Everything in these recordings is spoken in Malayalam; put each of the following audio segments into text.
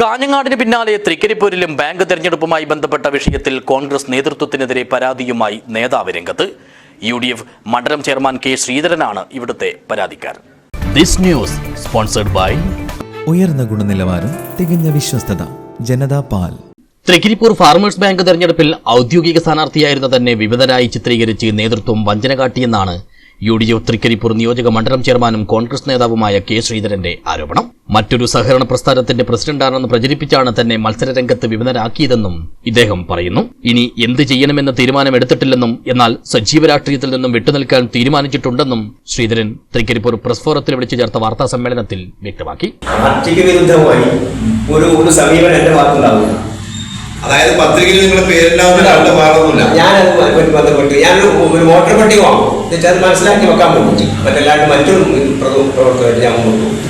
കാഞ്ഞങ്ങാടിന് പിന്നാലെ തൃക്കരിപ്പൂരിലും ബാങ്ക് തെരഞ്ഞെടുപ്പുമായി ബന്ധപ്പെട്ട വിഷയത്തിൽ കോൺഗ്രസ് നേതൃത്വത്തിനെതിരെ പരാതിയുമായി നേതാവ് രംഗത്ത്. യു ഡി എഫ് മണ്ഡലം ചെയർമാൻ കെ ശ്രീധരനാണ് ഇവിടുത്തെ പരാതിക്കാരൻ. ദിസ് ന്യൂസ് സ്പോൺസർഡ് ബൈ ഉയർന്ന ഗുണനിലവാരം തികഞ്ഞ വിശ്വസ്തത ജനതാ പാൽ. തൃക്കരിപ്പൂർ ഫാർമേഴ്സ് ബാങ്ക് തെരഞ്ഞെടുപ്പിൽ ഔദ്യോഗിക സ്ഥാനാർത്ഥിയായിരുന്ന തന്നെ വിവിധരായി ചിത്രീകരിച്ച് നേതൃത്വം വഞ്ചന കാട്ടിയെന്നാണ് യു ഡി എഫ് തൃക്കരിപ്പൂർ നിയോജക മണ്ഡലം ചെയർമാനും കോൺഗ്രസ് നേതാവുമായ കെ ശ്രീധരന്റെ ആരോപണം. മറ്റൊരു സഹകരണ പ്രസ്ഥാനത്തിന്റെ പ്രസിഡന്റാണെന്ന് പ്രചരിപ്പിച്ചാണ് തന്നെ മത്സരരംഗത്ത് വിമതരാക്കിയതെന്നും ഇദ്ദേഹം പറയുന്നു. ഇനി എന്ത് ചെയ്യണമെന്ന തീരുമാനമെടുത്തിട്ടില്ലെന്നും എന്നാൽ സജീവ രാഷ്ട്രീയത്തിൽ നിന്നും വിട്ടുനിൽക്കാൻ തീരുമാനിച്ചിട്ടുണ്ടെന്നും ശ്രീധരൻ തൃക്കരിപ്പൂർ പ്രസ് ഫോറത്തിൽ വിളിച്ചു ചേർത്ത വാർത്താ സമ്മേളനത്തിൽ വ്യക്തമാക്കി. വിരുദ്ധമായി ഒരു ഒരു സമീപനം എന്റെ ഭാഗത്തുണ്ടാവില്ല. അതായത് പത്രികയിൽ നിങ്ങളുടെ പേരെല്ലാം ആളുടെ ഭാഗമൊന്നുമില്ല ഞാനത് ബന്ധപ്പെട്ടു ഞാനൊരു ഒരു വോട്ടർ പട്ടിക വാങ്ങും. എന്നിട്ട് അത് മനസ്സിലാക്കി വെക്കാൻ പറ്റും മറ്റല്ലാണ്ട് മറ്റൊരു പ്ര- പ്രവർത്തകർ ഞാൻ മുമ്പോട്ട് പോകും.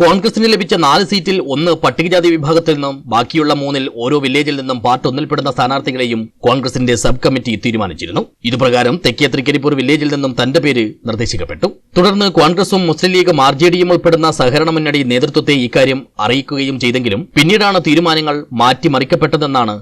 കോൺഗ്രസിന് ലഭിച്ച നാല് സീറ്റിൽ ഒന്ന് പട്ടികജാതി വിഭാഗത്തിൽ നിന്നും ബാക്കിയുള്ള മൂന്നിൽ ഓരോ വില്ലേജിൽ നിന്നും പാർട്ട് ഒന്നിൽപ്പെടുന്ന സ്ഥാനാർത്ഥികളെയും കോൺഗ്രസിന്റെ സബ് കമ്മിറ്റി തീരുമാനിച്ചിരുന്നു. ഇതുപ്രകാരം തെക്കേ തൃക്കരിപ്പൂർ വില്ലേജിൽ നിന്നും തന്റെ പേര് നിർദ്ദേശിക്കപ്പെട്ടു. തുടർന്ന് കോൺഗ്രസും മുസ്ലിം ലീഗ് ആർ ജെ ഡിയും ഉൾപ്പെടുന്ന സഹകരണ മുന്നണി നേതൃത്വത്തെ ഇക്കാര്യം അറിയിക്കുകയും ചെയ്തെങ്കിലും പിന്നീടാണ് തീരുമാനങ്ങൾ മാറ്റിമറിക്കപ്പെട്ടതെന്നാണ്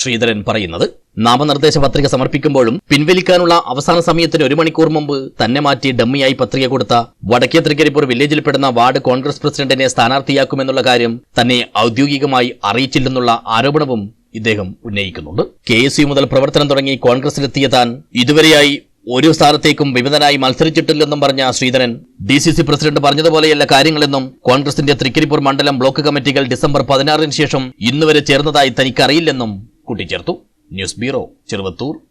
ശ്രീധരൻ പറയുന്നത്. നാമനിർദ്ദേശ പത്രിക സമർപ്പിക്കുമ്പോഴും പിൻവലിക്കാനുള്ള അവസാന സമയത്തിന് ഒരു മണിക്കൂർ മുമ്പ് തന്നെ മാറ്റി ഡമ്മിയായി പത്രിക കൊടുത്ത വടക്കേ തൃക്കരിപ്പൂർ വില്ലേജിൽപ്പെടുന്ന വാർഡ് കോൺഗ്രസ് പ്രസിഡന്റിനെ സ്ഥാനാർത്ഥിയാക്കുമെന്നുള്ള കാര്യം തന്നെ ഔദ്യോഗികമായി അറിയിച്ചില്ലെന്നുള്ള ആരോപണവും ഇദ്ദേഹം ഉന്നയിക്കുന്നുണ്ട്. കെ എസ് യു മുതൽ പ്രവർത്തനം തുടങ്ങി കോൺഗ്രസിലെത്തിയ താൻ ഇതുവരെയായി ഒരു സ്ഥാനത്തേക്കും വിമതനായി മത്സരിച്ചിട്ടില്ലെന്നും പറഞ്ഞ Sreedharan D C C president പറഞ്ഞതുപോലെയല്ല കാര്യങ്ങളെന്നും കോൺഗ്രസിന്റെ തൃക്കരിപ്പൂർ മണ്ഡലം ബ്ലോക്ക് കമ്മിറ്റികൾ ഡിസംബർ പതിനാറിന് ശേഷം ഇന്നുവരെ ചേർന്നതായി തനിക്കറിയില്ലെന്നും കൂട്ടിച്ചേർത്തു. Newsbureau, Servatur